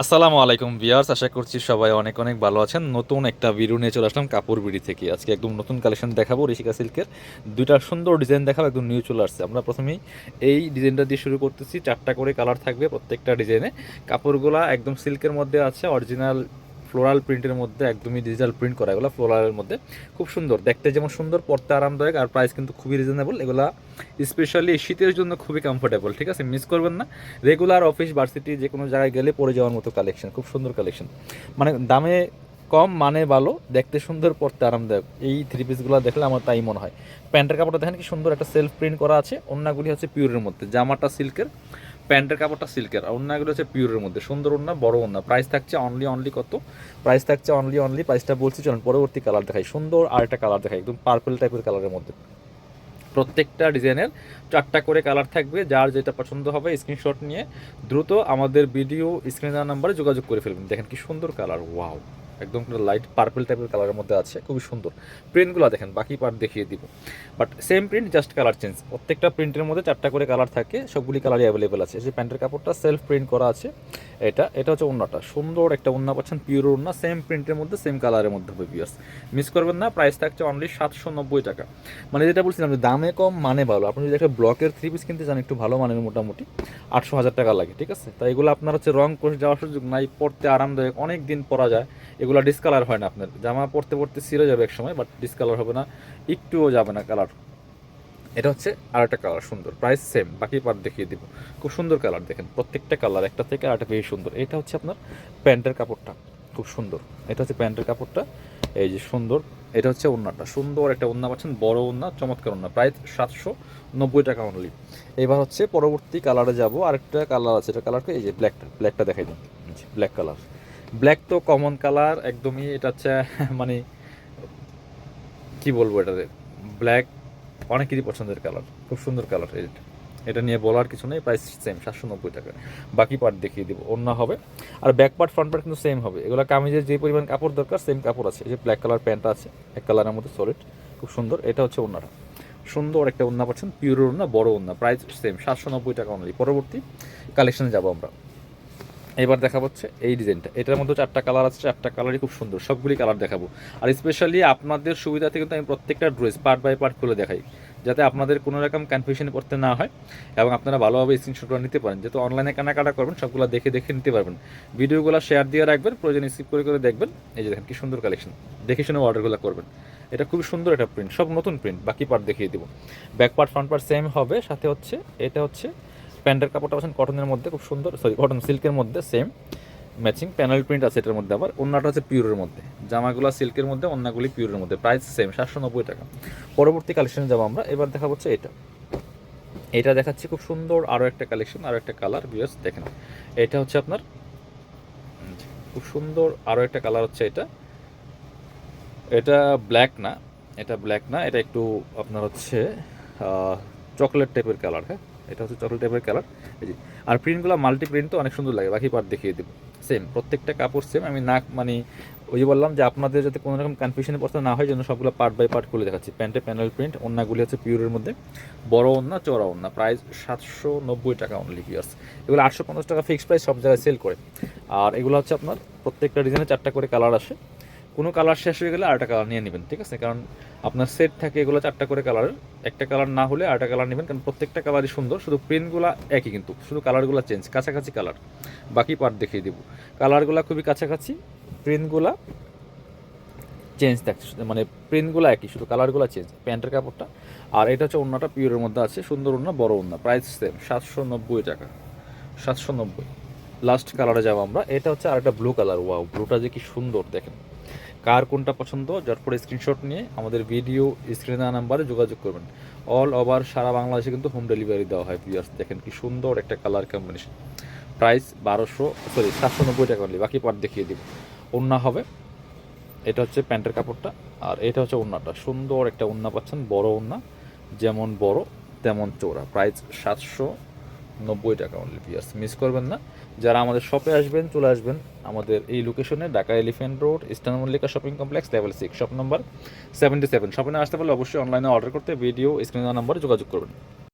আসসালামু আলাইকুম ভিয়ার্স আশা করছি সবাই অনেক অনেক ভালো আছেন। নতুন একটা বিরু নিয়ে চলে আসলাম কাপড় বিড়ি থেকে। আজকে একদম নতুন কালেকশন দেখাবো ঋষিকা সিল্কের। দুইটা সুন্দর ডিজাইন দেখাবো, একদম নিউ চলে আসছে। আমরা প্রথমেই এই ডিজাইনটা দিয়ে শুরু করতেছি। চারটা করে কালার থাকবে প্রত্যেকটা ডিজাইনে কাপড়গুলা একদম সিল্কের মধ্যে আছে অরিজিনাল ফ্লোরাল প্রিন্টের মধ্যে একদমই ডিজিটাল প্রিন্ট করা, এগুলো ফ্লোরালের মধ্যে। খুব সুন্দর, দেখতে যেমন সুন্দর, পড়তে আরামদায়ক আর প্রাইস কিন্তু খুবই রিজনেবল এগুলা স্পেশালি শীতের জন্য খুবই কমফোর্টেবল ঠিক আছে? মিস করবেন না। রেগুলার অফিস ভার্সিটি যে কোনো জায়গায় গেলে পরে যাওয়ার মতো কালেকশন খুব সুন্দর কালেকশন মানে দামে কম মানে ভালো, দেখতে সুন্দর, পড়তে আরামদায়ক। এই থ্রি পিসগুলো দেখলে আমার তাই মনে হয়। প্যান্টের কাপড়টা দেখেন কি সুন্দর একটা সেলফ প্রিন্ট করা আছে, অন্যগুলি হচ্ছে পিওরের মধ্যে। জামাটা সিল্কের প্যান্টের কাপড়টা সিল্কের, আর অন্যগুলো হচ্ছে পিওরের মধ্যে। সুন্দর ওন্না বড় ওন্না প্রাইস থাকছে অনলি অনলি কত? প্রাইস থাকছে অনলি অনলি প্রাইসটা বলছি, চলুন পরবর্তী কালার দেখাই। সুন্দর আর একটা কালার দেখাই, একদম পার্পল টাইপের কালারের মধ্যে। প্রত্যেকটা ডিজাইনের চারটা করে কালার থাকবে, যার যেটা পছন্দ হবে স্ক্রিনশট নিয়ে। দ্রুত আমাদের ভিডিও স্ক্রিন দেওয়ার নাম্বারে যোগাযোগ করে ফেলবেন। দেখেন কি সুন্দর কালার ওয়াও একদম লাইট পার্পল টাইপের কালারের মধ্যে আছে, খুবই সুন্দর। প্রিন্টগুলো দেখেন, বাকি পার্ট দেখিয়ে দিব। But same print just colour change প্রত্যেকটা প্রিন্টের মধ্যে চারটা করে কালার থাকে, সবগুলি কালারই অ্যাভেলেবেল আছে। যে প্যান্টের কাপড়টা সেলফ প্রিন্ট করা আছে। এটা এটা হচ্ছে ওন্নাটা সুন্দর একটা ওন্না পাচ্ছেন পিওর ওন্না সেম প্রিন্টের মধ্যে সেম কালারের মধ্যে হবে পিয়ার্স মিস করবেন না প্রাইস থাকছে অনলি সাতশো নব্বই টাকা। মানে যেটা বলছিলাম যে দামে কম মানে ভালো। আপনি যদি একটা ব্লকের থ্রি পিস কিনতে চান, একটু ভালো মানের মোটামুটি, আটশো হাজার টাকা লাগে, ঠিক আছে? তাই এগুলো আপনার হচ্ছে রং করে যাওয়ার সুযোগ নাই, পড়তে আরামদায়ক অনেক দিন পরা যায়। এগুলো ডিসকালার হয় না আপনার। জামা পরতে পরতে ছিঁড়ে যাবে এক সময় বাট ডিসকালার হবে না, একটুও যাবে না কালার এটা হচ্ছে আর একটা কালার সুন্দর। প্রাইস সেম বাকি পার্ট দেখিয়ে দিব। খুব সুন্দর কালার দেখেন, প্রত্যেকটা কালার একটা থেকে আরেকটা বেশি সুন্দর। এটা হচ্ছে আপনার প্যান্টের কাপড়টা, খুব সুন্দর। এটা হচ্ছে প্যান্টের কাপড়টা, এই যে সুন্দর। এটা হচ্ছে ওন্নাটা সুন্দর একটা ওন্না পাচ্ছেন, বড় ওন্না চমৎকার ওন্না প্রাইস সাতশো নব্বই টাকা অনলি এবার হচ্ছে পরবর্তী কালারে যাব, আরেকটা কালার আছে, এটা কালারটা এই যে ব্ল্যাকটা ব্ল্যাকটা দেখাই দিন ব্ল্যাক কালার ব্ল্যাক তো কমন কালার একদমই এটা হচ্ছে মানে কি বলব এটাতে? ব্ল্যাক অনেকেরই পছন্দের কালার খুব সুন্দর কালার এটা। এটা নিয়ে বলার কিছু নেই প্রাইস সেম সাতশো নব্বই টাকা বাকি পার্ট দেখিয়ে দিব, অন্য হবে। আর ব্যাক পার্ট ফ্রন্ট পার্ট কিন্তু সেম হবে। এগুলো কামিজের যে পরিমাণ কাপড় দরকার সেম কাপড় আছে। যে ব্ল্যাক কালার প্যান্টটা আছে, এক কালারের মধ্যে সলিড খুব সুন্দর। এটা হচ্ছে অন্যটা সুন্দর একটা ওন্না পাচ্ছেন পিওর ওন্না বড় ওন্না প্রাইস সেম সাতশো নব্বই টাকা অনলি পরবর্তী কালেকশনে যাব আমরা। এবার দেখা হচ্ছে এই ডিজাইনটা। এটার মধ্যে চারটা কালার আছে, চারটা কালারই খুব সুন্দর, সবগুলি কালার দেখাবো। আর স্পেশালি আপনাদের সুবিধাতে কিন্তু আমি প্রত্যেকটা ড্রেস পার্ট বাই পার্ট খুলে দেখাই, যাতে আপনাদের কোনো রকম কনফিউশনে পড়তে না হয় এবং আপনারা ভালোভাবে স্ক্রিনশটটা নিতে পারেন। যেহেতু অনলাইনে কেনাকাটা করবেন, সবগুলো দেখে দেখে নিতে পারবেন। ভিডিওগুলো শেয়ার দিয়ে রাখবেন, প্রয়োজন রিসিভ করে করে দেখবেন। এই যে দেখেন, কি সুন্দর কালেকশন দেখে শুনে অর্ডারগুলো করবেন। এটা খুবই সুন্দর একটা প্রিন্ট সব নতুন প্রিন্ট বাকি পার্ট দেখিয়ে দেবো। Back part front part same হবে, সাথে হচ্ছে, এটা হচ্ছে প্যান্টের কাপড়টা পাচ্ছেন কটনের মধ্যে, খুব সুন্দর সরি কটন সিল্কের মধ্যে সেম ম্যাচিং প্যানেল প্রিন্ট আছে এটার মধ্যে আবার। অন্যটা হচ্ছে পিওরের মধ্যে। জামাগুলো সিল্কের মধ্যে, অন্যগুলি পিওরের মধ্যে। প্রাইস সেম সাতশো নব্বই টাকা। পরবর্তী কালেকশনে যাব আমরা। এবার দেখা হচ্ছে এটা। এটা দেখাচ্ছি খুব সুন্দর আরও একটা কালেকশন আরও একটা কালার বিয়ার্স দেখেন। এটা হচ্ছে আপনার খুব সুন্দর আরও একটা কালার হচ্ছে এটা। এটা ব্ল্যাক না, এটা ব্ল্যাক না, এটা একটু আপনার হচ্ছে চকলেট টাইপের কালার হ্যাঁ? এটা হচ্ছে চকলেট টাইপের কালার এই যে, আর প্রিন্টগুলো মাল্টি প্রিন্ট তো অনেক সুন্দর লাগে, বাকি পার্ট দেখিয়ে দেবো। সেম প্রত্যেকটা কাপড় সেম আমি না মানে ওই যে বললাম যে আপনাদের যাতে কোনো রকম কনফিউশনে পড়তে না হয় জন্য সবগুলো পার্ট বাই পার্ট খুলে দেখাচ্ছি। প্যান্টে প্যানেল প্রিন্ট অন্যগুলি হচ্ছে পিওরের মধ্যে। বড় ওন্না চড়া ওন্না প্রাইস সাতশো নব্বই টাকা অনলি পিয়ার্স এগুলো আটশো পঞ্চাশ টাকা ফিক্সড প্রাইস সব জায়গায় সেল করে। আর এগুলো হচ্ছে আপনার প্রত্যেকটা ডিজাইনে চারটা করে কালার আসে। কোনো কালার শেষ হয়ে গেলে আরেকটা কালার নিয়ে নেবেন, ঠিক আছে? কারণ আপনার সেট থাকে এগুলো চারটা করে কালারের একটা কালার না হলে আরেকটা কালার নেবেন, কারণ প্রত্যেকটা কালারই সুন্দর, শুধু প্রিন্টগুলো একই কিন্তু, শুধু কালারগুলো চেঞ্জ কাছাকাছি কালার বাকি পার্ট দেখিয়ে দেবো। কালারগুলো খুবই কাছাকাছি প্রিন্টগুলো চেঞ্জ থাকছে মানে প্রিন্টগুলো একই, শুধু কালারগুলো চেঞ্জ প্যান্টের কাপড়টা। আর এটা হচ্ছে অন্যটা পিওরের মধ্যে আছে, সুন্দর অন্য বড় অন্য প্রাইস সেম সাতশো নব্বই টাকা, সাতশো নব্বই। লাস্ট কালারে যাব আমরা, এটা হচ্ছে আর একটা ব্লু কালার ওয়াও ব্লুটা যে কি সুন্দর, দেখেন। কার কোনটা পছন্দ পরে স্ক্রিনশট নিয়ে আমাদের ভিডিও স্ক্রিনে দেওয়া নাম্বারে যোগাযোগ করবেন। অল ওভার সারা বাংলাদেশে কিন্তু হোম ডেলিভারি দেওয়া হয় ভিউয়ার্স দেখেন কি সুন্দর একটা কালার কম্বিনেশন প্রাইস বারোশো সরি সাতশো নব্বই টাকা অনলি বাকি পার্ট দেখিয়ে দিব। ওন্না হবে, এটা হচ্ছে প্যান্টের কাপড়টা, আর এটা হচ্ছে ওন্নাটা সুন্দর একটা ওন্না পাচ্ছেন, বড় ওন্না যেমন বড়, তেমন চোরা প্রাইস সাতশো নব্বই টাকা অনলি পিয়ার্স মিস করবেন না। যারা আমাদের শপে আসবেন, চলে আসবেন আমাদের এই লোকেশনে Dhaka Elephant Road Eastern Mallika Shopping Complex level six shop number seventy seven শপে না আসতে পারলে অবশ্যই অনলাইনে অর্ডার করতে ভিডিও স্ক্রিন নাম্বারে যোগাযোগ করবেন।